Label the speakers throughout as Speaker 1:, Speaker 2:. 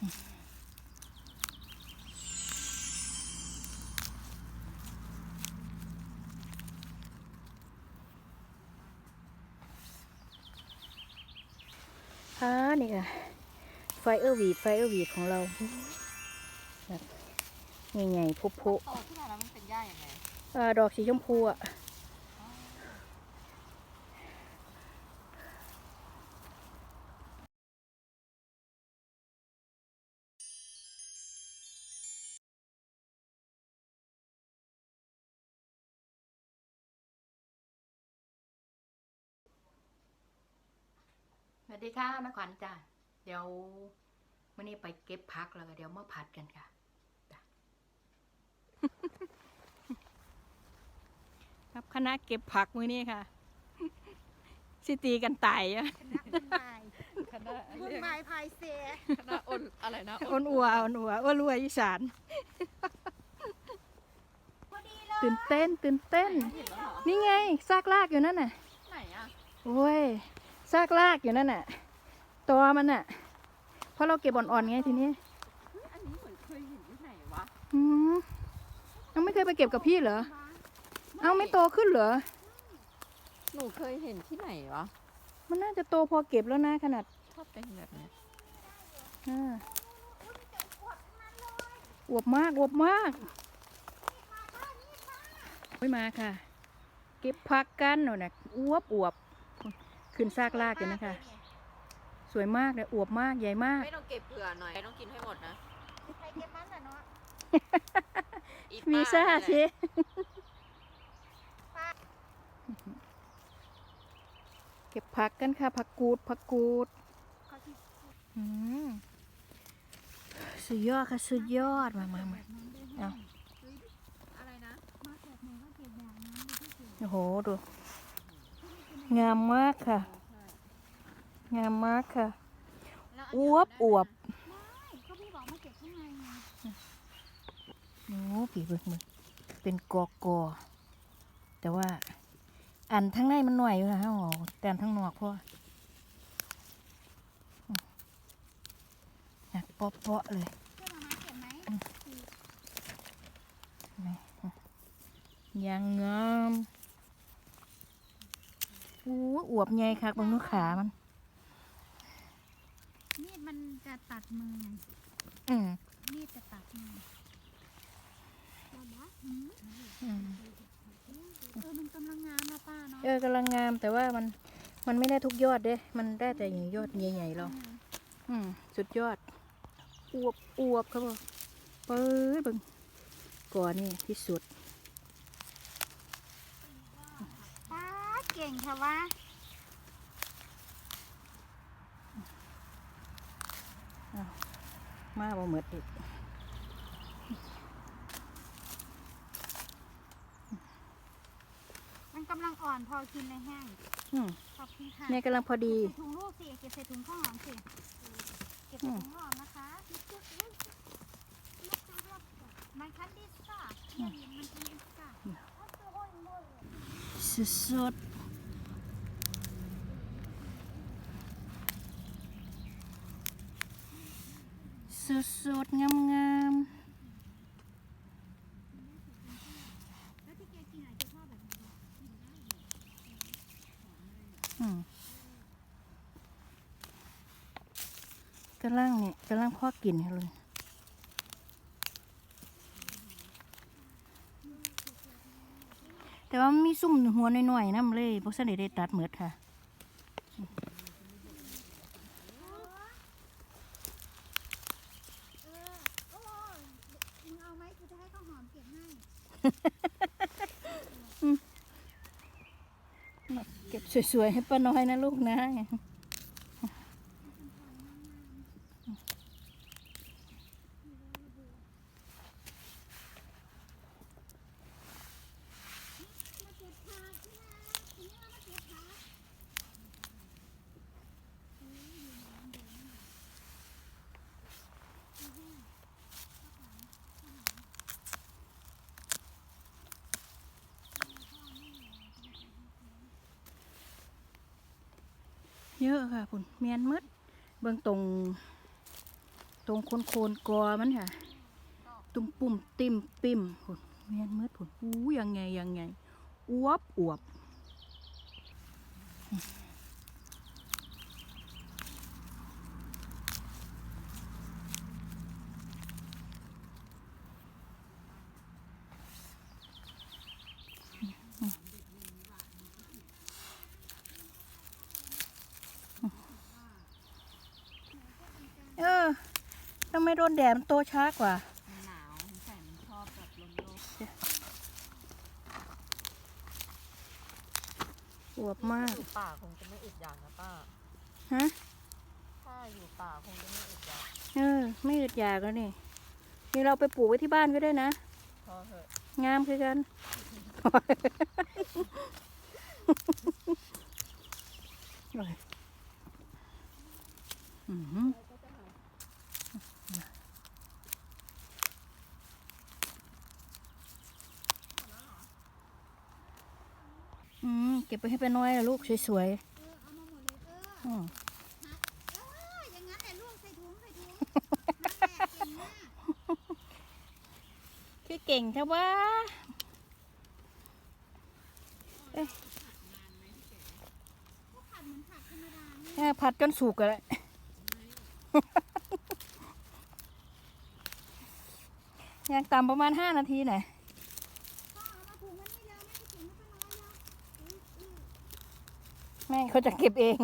Speaker 1: อ่านี่ค่ะ ไฟเออร์วีดไฟเออร์วีดของเราแบบใหญ่ๆพุพุ
Speaker 2: โตขึ้นมาแล้วมันเป็นหญ้าอย่างไง
Speaker 1: อ่าดอกสีชมพูอะ วัสดีค่ะนักขวัญจ้ะเดี๋ยววันนี้ไปเก็บพักแล้วก็เดี๋ยวมาผัดกันค่ะจ้ะครับคณะเก็บผักมือนี้ค่ะ สิตีกันตายอะ
Speaker 2: คณะ
Speaker 3: คุณ
Speaker 2: เรียก
Speaker 3: หมายพายเส
Speaker 2: คณะอนอะไรนะ
Speaker 1: อ้นอัวอ้นอัวอ้วนรวยอีสาน
Speaker 3: พอดีเลย
Speaker 1: ตื่นเต้นตื่นเต้น
Speaker 2: เห็นแล้วเหรอ
Speaker 1: นี่ไงซากลากอยู่นั่นน่ะ
Speaker 2: ไหนอะ
Speaker 1: โอ้ย ซากลากอยู่นั่นน่ะตัวมันน่ะ เพราะเราเก็บอ่อนๆไงทีนี้
Speaker 2: เฮ้ยอันนี้เหมือนเคยเห็นที่ไหนวะ
Speaker 1: อืมยังไม่เคยไปเก็บกับพี่เหรอ เอ้าไม่โตขึ้นเหรอ
Speaker 2: หนูเคยเห็นที่ไหนวะ
Speaker 1: มันน่าจะโตพอเก็บแล้วนะขนาด
Speaker 2: ชอบเป็นแบบเนี้ย
Speaker 1: อ่าอวบมากอวบมากไม่มาค่ะ เก็บผักกันหน่อยนะอวบอวบ ขึ้นซากลากอยู่นะคะสวยมากเลยอวบมากใหญ่มาก
Speaker 2: ไม่ต้องเก็บเผื่อหน่อยต้องกินให้หมดนะ
Speaker 3: ใครเก็บมันอะเนาะ
Speaker 2: อี
Speaker 1: วี
Speaker 2: ป้
Speaker 1: ซ่า
Speaker 2: นี่แหละ
Speaker 1: สิเก็บผักกันค่ะ ผักกูดผักกูด
Speaker 3: เขาที่
Speaker 1: อืมสุดยอดค่ะสุดยอดมามามาเอา
Speaker 2: อะไรนะ
Speaker 3: มาเก็บไหนก็เก็บแบบนั้นดูที่เก็บ
Speaker 1: โอ้โหดู งามมากค่ะ งามมากค่ะ
Speaker 2: แล้วน
Speaker 1: อ
Speaker 2: นี้
Speaker 1: วบอวบ
Speaker 3: ไม่ก็พี่บอกมาเก็บข้างในไง
Speaker 1: โอ้ผีเบิกมือเป็นกอกอแต่ว่า อันทั้งในมันหน่อยอยู่นะเอาออกแต่อันทั้งนอกพ่ออืมหนักเปาะๆเลย
Speaker 3: เพื่อนมามาเก็บไหม
Speaker 1: ยังงาม อู้อวบใหญ่คักเบางนู้ขามัน
Speaker 3: มีดมันจะตัดมือไง
Speaker 1: อืม
Speaker 3: มีดจะตัดมืออืม
Speaker 1: อืม
Speaker 3: เออมันกำลังงามนะป้าเนาะ
Speaker 1: เออกำลังงามแต่ว่ามันมันไม่ได้ทุกยอดเด้ มันได้แต่อย่างยอดใหญ่ๆเรา อืมสุดยอด อวบอวบครับผมเปิดเบึงก่อนนี่ที่สุด
Speaker 3: ป้าเก่ งค่ะวะ
Speaker 1: มาบ่เหมือดอีก
Speaker 3: มันกำลังอ่อนพอกินในแห้ง
Speaker 1: อืม
Speaker 3: ขอบคุณค่ะ
Speaker 1: เนี่ยกำลังพอดี
Speaker 3: เก็บใส่ถุงลูกสิเก็บใส่ถุงข้าวหอมสิเก็บใส่ถุงข้าวหอมนะคะมันคันดิสค่ะเนี่ยมันคันดิสค่ะ
Speaker 1: สุดสุ สุดสุดงามงาม
Speaker 3: แล้วที่กกินอา
Speaker 1: งเนี่ยกำลังพ่อกินให้เลยแต่ว่ามีซุ่มหัวหน่อยๆน้ำเลยพราะฉะนั้นได้ตัดเหมือดค่ะ
Speaker 3: เออโอ้มึงเอาไหมกูจะให้ข้าวหอมเก็บให้
Speaker 1: เก็บสวยๆให้ป้าน้อยนะลูกนะ
Speaker 3: มาเก็บผักที่นาทีนี้มาเก็บผัก
Speaker 1: เยอะค่ะคุณเมียนมืดเบื้องตรง ตรงโคนโคนกอมันค่ะ ตุ่มปุ่มติ่มปิ่มผุนเมียนมืดผุนอู้ยังไงยังไงอวบอวบ ไมโดนแดดมันโตช้ากว่า
Speaker 2: มันหนาวมันใส่มันชอบแบบลมโลก
Speaker 1: อวบมาก
Speaker 2: อยู่ป่าคงจะไม่อึดอยากนะป้า
Speaker 1: ฮะ
Speaker 2: ถ้าอยู่ป่าคงจะไม่อึดอยาก
Speaker 1: เออ ไม่อึดอยากแล้วนี่ นี่เราไปปลูกไว้ที่บ้านก็ได้นะ
Speaker 2: พอเถอะ
Speaker 1: งามคือกันโอ้ยอื้อหือ เก็บไปให้ไปน้อยอะลูกสวย
Speaker 3: เออเอามาหมดเลยเออ
Speaker 1: ๆอืม
Speaker 3: เอออย่างนั้นแหละลูกใส่ถุงใส่ถุงนั่นแหละเก่งมาก
Speaker 1: คือเก่งแค่ว่า
Speaker 3: ก็ผัดเหมือนผักธรรมดานี่
Speaker 1: แค่ผัดจนสุกอะแหละยังต่ำประมาณห้านาทีหน่อย
Speaker 3: ก็เอามาถุงมันนี่แล้วไม่ถุงมันก็น้อยแล้วอื้ออื้อ
Speaker 1: แม่เขาจะเก็บเอง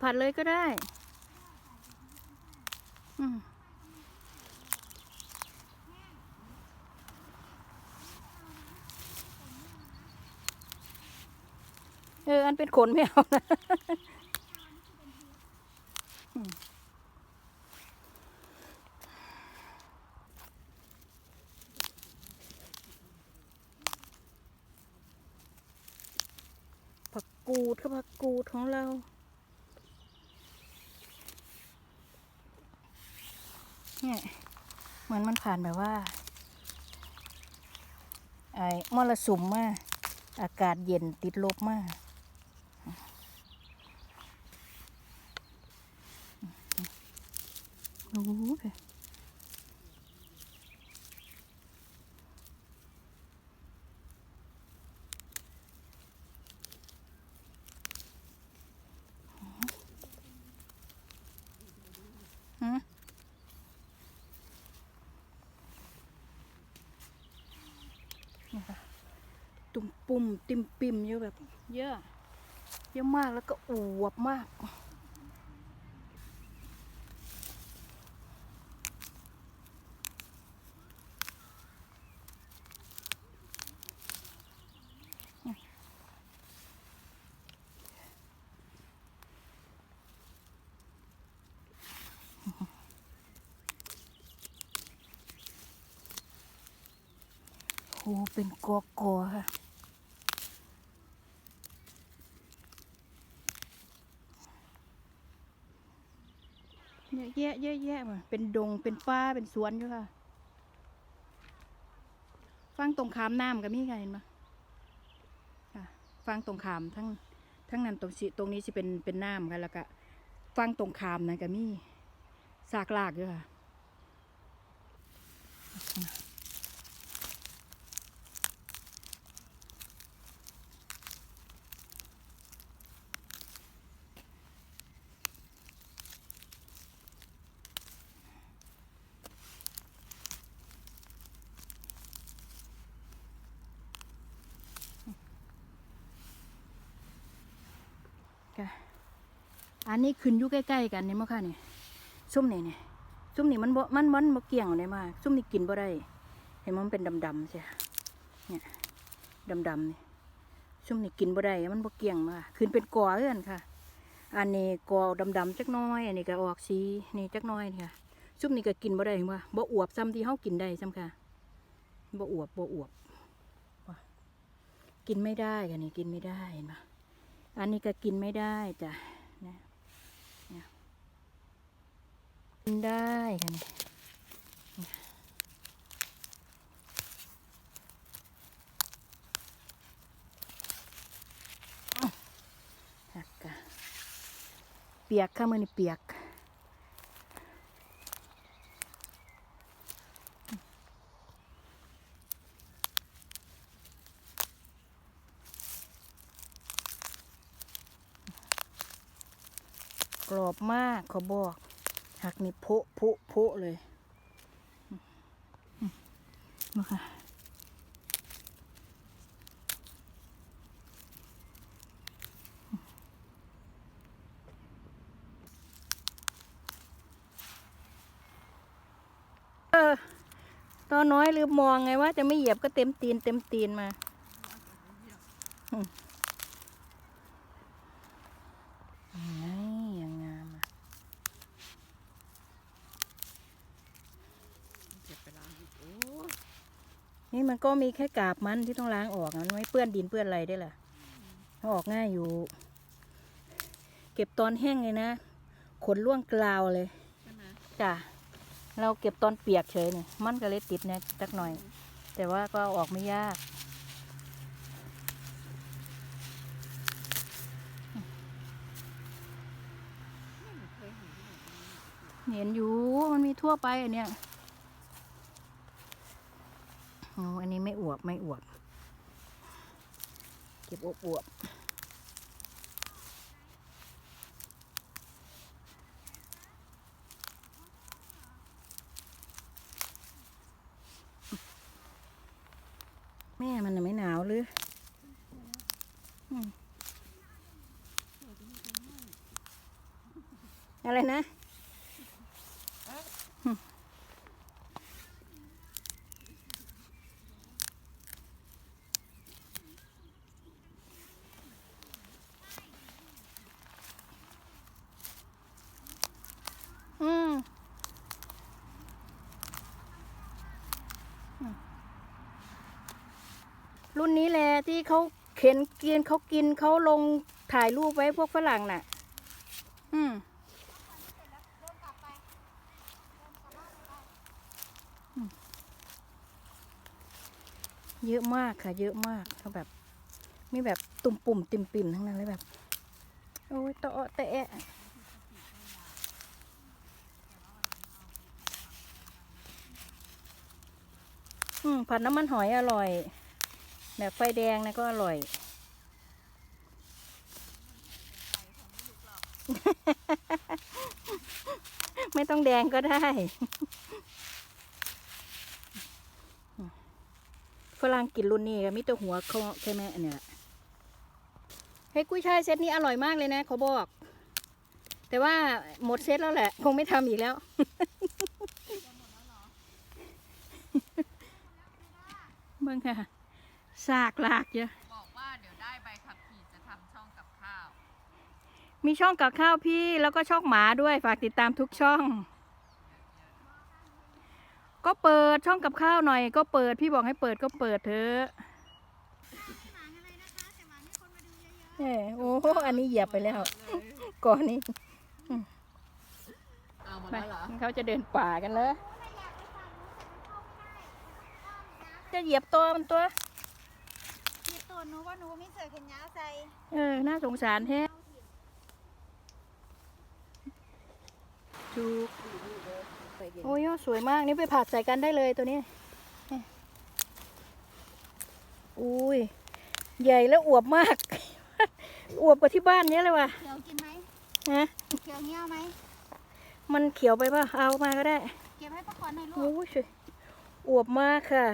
Speaker 1: ผัดเลยก็ได้อืมเออ อันเป็นขนไม่เอานะ กูดกับผักกูดของเรา เนี่ยเหมือนมันผ่านแบบว่า ไอ้มรสุมมาอากาศเย็นติดลบมาก โอ้โหฮะ นี่ค่ะตุ่มปุ่มติมปิมอยู่แบบ เยอะ เยอะมากแล้วก็อวบมากโหเป็นกอกอๆค่ะ เยอะ แยะเยอะแยะมาเป็นดงเป็นป่าเป็นสวนอยู่ค่ะฟังตรงขามน้ำก็มีค่ะเห็นปะค่ะฟังตรงขามทั้งทั้งนั้นตรงสิตรงนี้จะเป็นเป็นน้ำค่ะแล้วก็ฟังตรงขามนั่นก็มีซากลากอยู่ค่ะ ค่ะ อันนี้ขึ้นอยู่ใกล้ๆกันนี่มั้งค่ะนี่ซุ่มนี่นี่ซุ่มนี่มันบ่มันมันบ่เกี่ยงเลยมากซุ่มนี่กินบ่ได้ เห็นมั้ยมันเป็นดำๆใช่เนี่ยดำๆนี่ซุ่มนี่กินบ่ได้ มันบ่เกี่ยงมากขึ้นเป็นกอเอื้อนค่ะ อันนี้กอดำๆจักน้อย อันนี้ก็ออกสีนี่จักน้อยนี่ค่ะซุ่มนี่ก็กินบ่ได้เห็นว่าบ่อวบซ้ำที่เฮากินได้ซ้ำค่ะบ่อวบบ่อวบว่ะกินไม่ได้ค่ะนี่กินไม่ได้เห็นปะ อันนี้ก็กินไม่ได้จ้ะนะนกินได้ค่ะนี่หักกะเปียกข้ามือนี่เปียก กรอบมากขอบอกหักนี่โพะโพะโพะเลยมาค่ะเออตอนน้อยลืมมองไงว่าจะไม่เหยียบก็เต็มตีนเต็มตีนมาอืมไงยังงามอะ
Speaker 2: เก็บไปล้างอีกโอ้
Speaker 1: นี่มันก็มีแค่กาบมันที่ต้องล้างออกอะมันไม่เปื้อนดินเปื้อนอะไรได้ล่ะเอาออกง่ายอยู่ เก็บตอนแห้งเลยนะขนร่วงกลาวเลย
Speaker 2: ใช่ไหม
Speaker 1: จ้ะเราเก็บตอนเปียกเฉยเนี่ยมันก็เลยติดเนี่ยสักหน่อย แต่ว่าก็เอาออกไม่ยาก
Speaker 2: ไม่หนูเคยเห็นที่ไหน
Speaker 1: เห็นอยู่มันมีทั่วไปอันเนี้ยโอันนี้ไม่อวบไม่อวบ เก็บอวบอวบแม่มันน่ะไม่หนาวหรืออืมอะไรนะ อืมอืม รุ่นนี้แหละที่เขาเข็นกินเขากินเขาลงถ่ายรูปไว้พวกฝรั่งน่ะ อืมเยอะมากค่ะ เยอะมากเขาแบบ มีแบบตุ่มปุ่มติ่มปิ่มทั้งนั้นเลยแบบ โอ้ยตะเอะแตะอืมผัดน้ำมันหอยอร่อย แบบไฟแดงนะก็อร่อย ไม่ต้องแดงก็ได้ ฝรั่งกินรุ่นนี้ก็มีแต่หัวเขาใช่ไหมอันเนี้ยเฮ้ยกุ้ยช่ายเซตนี้อร่อยมากเลยนะเขาบอก แต่ว่าหมดเซตแล้วแหละ คงไม่ทำอีกแล้วเบิ่งค่ะ สากลากเยอะ
Speaker 2: บอกว่าเดี๋ยวได้ใบขับขี่จะทำช่องกับข้าว
Speaker 1: มีช่องกับข้าวพี่แล้วก็ช่องหมาด้วยฝากติดตามทุกช่อง ก็เปิดช่องกับข้าวหน่อย ก็เปิดพี่บอกให้เปิดก็เปิดเถอะ
Speaker 3: หวานอะไรนะคะแต่หวานให้คนมาดูเยอะ
Speaker 1: เอ้ยโอ้โหอันนี้เหยียบไปแล้วก่อนนี้
Speaker 2: เอาหมด
Speaker 1: ไป
Speaker 2: แล้วเหรอ
Speaker 1: เขาจะเดินป่ากันเลย
Speaker 3: ๆไม่อยากไปฝั่งนู้นแต่มันเข้าไม่ได้อ้อมนะ
Speaker 1: จะเหยียบตัวมันตัว
Speaker 3: มีตัวหนูว่าหนูไม่เสือเข็นยาวใส่
Speaker 1: เออ น่าสงสารแท้ถูกโอ้ยสวยมาก นี่ไปผัดใส่กันได้เลยตัวนี้เนี่ยอุ้ย ใหญ่แล้วอวบมาก อวบกว่าที่บ้านเยอะเลยว่ะ
Speaker 3: เขียวกินไหม
Speaker 1: ฮะ
Speaker 3: เขียวเงี้ยวไหม
Speaker 1: มันเขียวไปป่ะ เอามาก็ได้
Speaker 3: เก็บให้ป้าขอนหน่อยลู
Speaker 1: โอ้
Speaker 3: ก
Speaker 1: ยสวยอวบมากค่ะ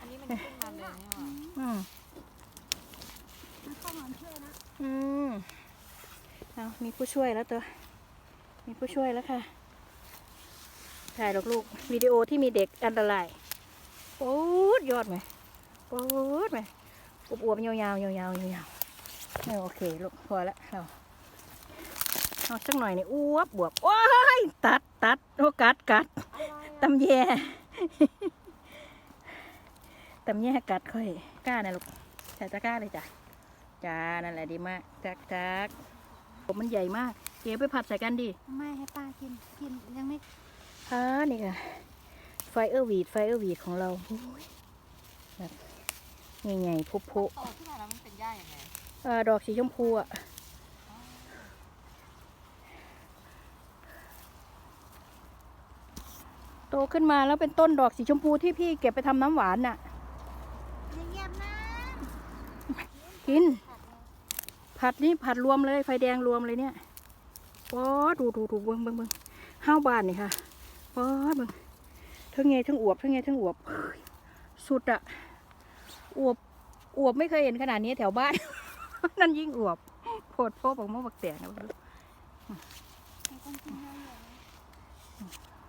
Speaker 2: อันนี้มันขึ้นมาเลยเนี่ยว่ะ
Speaker 1: อืม
Speaker 3: มันข้าวห อืม
Speaker 1: เอามีผู้ช่วยแล้วตัว มีผู้ช่วยแล้วค่ะ ถ่ายหรอกลูกวิดีโอที่มีเด็กอันตรายโป๊ดยอดไหมโป๊ดไหมอวบๆยาวๆยาวๆยาวๆเอาโอเคลูกพอละเราเอาสักหน่อยนี่อ้วบบวบว้ายตัดตัดโอ้กัดกัดตำแย่ตำแย่กัดค่อยกล้านะลูกใส่ตะกร้าเลยจ้ะ จ้า นั่นแหละดีมากจักจักผมมันใหญ่มาก เดี๋ไปผัดใส่กันดิ
Speaker 3: ไม่ให้ป้ากิน กินยังไม่
Speaker 1: อ่านี่ค่ะ ไฟเออร์วีด ไฟเออร์วีดของเราแบบใหญ่ๆพุพุ
Speaker 2: โตขึ้นมาแล้วมันเป็นย่ายังไง
Speaker 1: อ่ดอกสีชมพูอะโตขึ้นมาแล้วเป็นต้นดอกสีชมพูที่พี่เก็บไปทำน้ำหวานน่ะ กิน
Speaker 3: ผัดเลย
Speaker 1: ผัดนี่ผัดรวมเลยไฟแดงรวมเลยเนี่ยป๊อดดูดูดูเบิ้งเบิ้งเบิ้งห้าวบานนี่ค่ะป๊อดเบิ้งทั้งไงทั้งอวบทั้งไงทั้งอวบเฮ้ยสุดอะอวบอวบไม่เคยเห็นขนาดนี้แถวบ้าน นั่นยิ่งอวบโผดโพบออกมาบักแตกนะ
Speaker 3: ให้คนกินเยอะ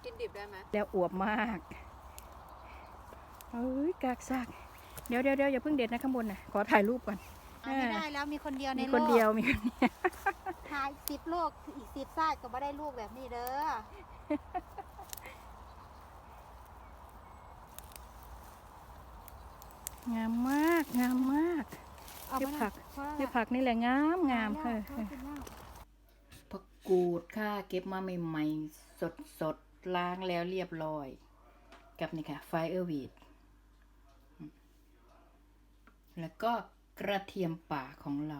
Speaker 2: กินดิบได้ไหม
Speaker 1: แล้วอวบมากเอ้ยกากซากเดี๋ยวเดี๋ยวเดี๋ยวอย่าเพิ่งเด็ดนะข้างบนนะขอถ่ายรูปก่อน
Speaker 3: ๆเอาไม่ได้แล้วมีคนเดียวใน
Speaker 1: มี
Speaker 3: โลก
Speaker 1: คนเดียวมีคนเดียว
Speaker 3: หายสิบลูกอีกสิบซากก็ไม่ได้ลูกแบบนี้เด้อ
Speaker 1: งามมากงามมาก
Speaker 3: เอา
Speaker 1: เก็บ
Speaker 3: มา
Speaker 1: ผัก
Speaker 3: เพราะ
Speaker 1: เก็บผักนี่แหละงามงาม
Speaker 3: เอ
Speaker 1: เอ
Speaker 3: อ
Speaker 1: อ
Speaker 3: เออกินแล้ว
Speaker 1: ผักกูดค่ะ เก็บมาใหม่ๆสดสดๆ ล้างแล้วเรียบร้อย กับนี่ค่ะ ไฟเออร์วีด แล้วก็ กระเทียมป่าของเรา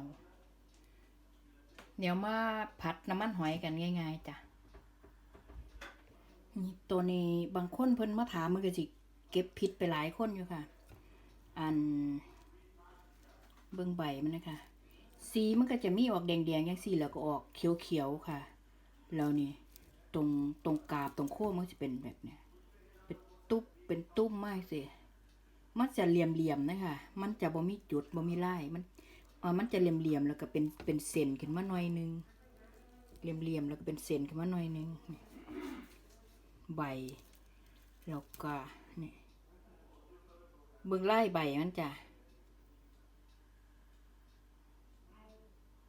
Speaker 1: เดี๋ยวมาผัดน้ำมันหอยกันง่าย ๆจ้ะนี่ตัวนี้บางคนเพิ่นมาถามมันก็สิเก็บผิดไปหลายคนอยู่ค่ะ อันเบิ่งใบมันนะคะ สีมันก็จะมีออกแดงๆอย่างสีแล้วก็ออกเขียวๆค่ะ แล้วนี่ตรงตรงกาบตรงโค้งมันจะเป็นแบบเนี้ยเป็นตุ๊บเป็นตุ้มมากสิ มันจะเหลี่ยมๆนะคะ มันจะบ่มีจุดบ่มีลาย มันอ่อมันจะเหลี่ยมๆแล้วก็เป็นเป็นเส้นขึ้นมาหน่อยหนึง เหลี่ยมๆแล้วก็เป็นเส้นขึ้นมาหน่อยหนึง ใบ แล้วก็นี่เบิ่งลายใบมันจ้ะ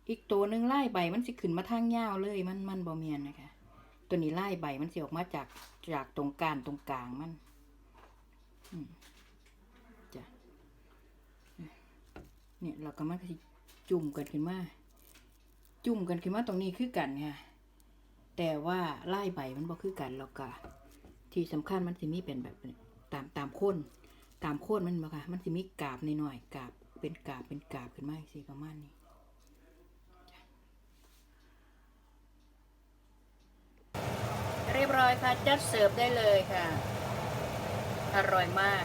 Speaker 1: อีกตัวหนึ่งไล่ใบมันสิขึ้นมาทางยาวเลย มันมันบอเมียนนะคะ ตัวนี้ไล่ใบมันสิออกมาจากจากตรงกลางตรงกลางมัน อืมจ้ะ เนี่ยเราก็มันก็สิจุ่มกันขึ้นมา จุ่มกันขึ้นมาตรงนี้คือกันค่ะ แต่ว่าไล่ใบมันบ่คือกันแล้วก็ที่สำคัญมันสิมีเป็นแบบตามตามโคนตามโคนมันบ่ค่ะ มันสิมีกาบหน่อยๆกาบเป็นกาบเป็นกาบขึ้นมาสิประมาณนี้เรียบร้อยค่ะ จัดเสิร์ฟได้เลยค่ะ อร่อยมาก